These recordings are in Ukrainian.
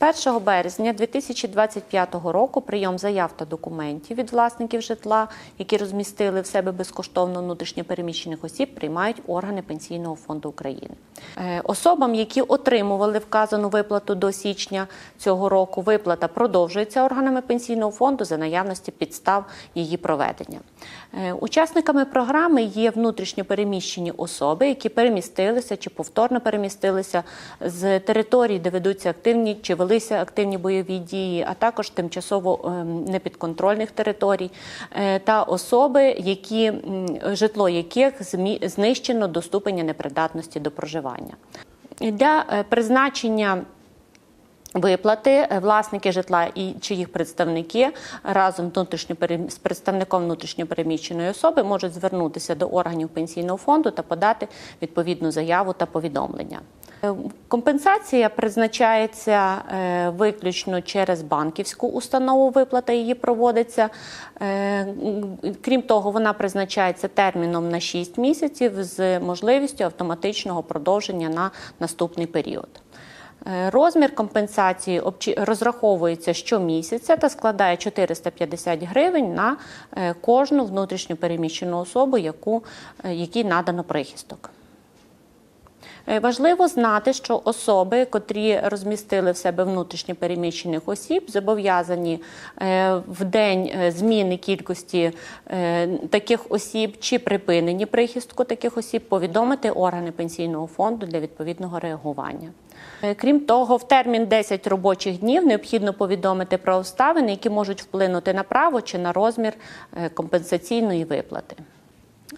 З 1 березня 2025 року прийом заяв та документів від власників житла, які розмістили в себе безкоштовно внутрішньо переміщених осіб, приймають органи Пенсійного фонду України. Е, Особам, які отримували вказану виплату до січня цього року, виплата продовжується органами Пенсійного фонду за наявності підстав її проведення. Е, Учасниками програми є внутрішньо переміщені особи, які перемістилися чи повторно перемістилися з територій, де ведуться активні чи велися активні бойові дії, а також тимчасово ем, непідконтрольних територій, е, та особи, які житло яких знищено до ступеня непридатності до проживання. Для е, призначення Виплати е, власники житла і чи їх представники разом з представником внутрішньопереміщеної особи можуть звернутися до органів пенсійного фонду та подати відповідну заяву та повідомлення. Е, Компенсація призначається е, виключно через банківську установу. Виплата її проводиться. Е, Крім того, вона призначається терміном на 6 місяців з можливістю автоматичного продовження на наступний період. Розмір компенсації розраховується щомісяця та складає 450 гривень на кожну внутрішньо переміщену особу, яку, якій надано прихисток. Е, Важливо знати, що особи, котрі розмістили в себе внутрішньо переміщених осіб, зобов'язані е, в день е, зміни кількості таких осіб чи припинені прихистку таких осіб повідомити органи пенсійного фонду для відповідного реагування. Крім того, в термін 10 робочих днів необхідно повідомити про обставини, які можуть вплинути на право чи на розмір компенсаційної виплати.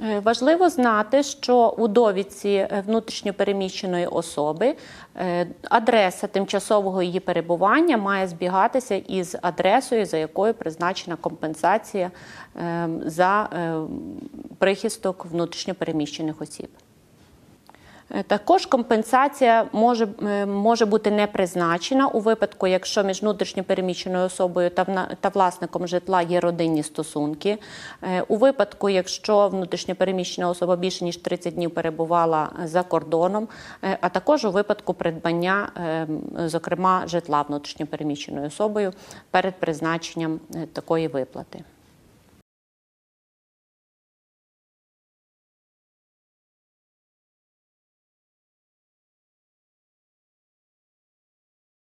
Е, Важливо знати, що у довідці е, внутрішньопереміщеної особи е, адреса тимчасового її перебування має збігатися із адресою, за якою призначена компенсація е, за е, прихисток внутрішньопереміщених осіб. Е, Також компенсація може, е, може бути не призначена у випадку, якщо між внутрішньопереміщеною особою та, та власником житла є родинні стосунки. Е, У випадку, якщо внутрішньопереміщена особа більше ніж 30 днів перебувала за кордоном, а також у випадку придбання, е, зокрема, житла внутрішньопереміщеною особою перед призначенням такої виплати.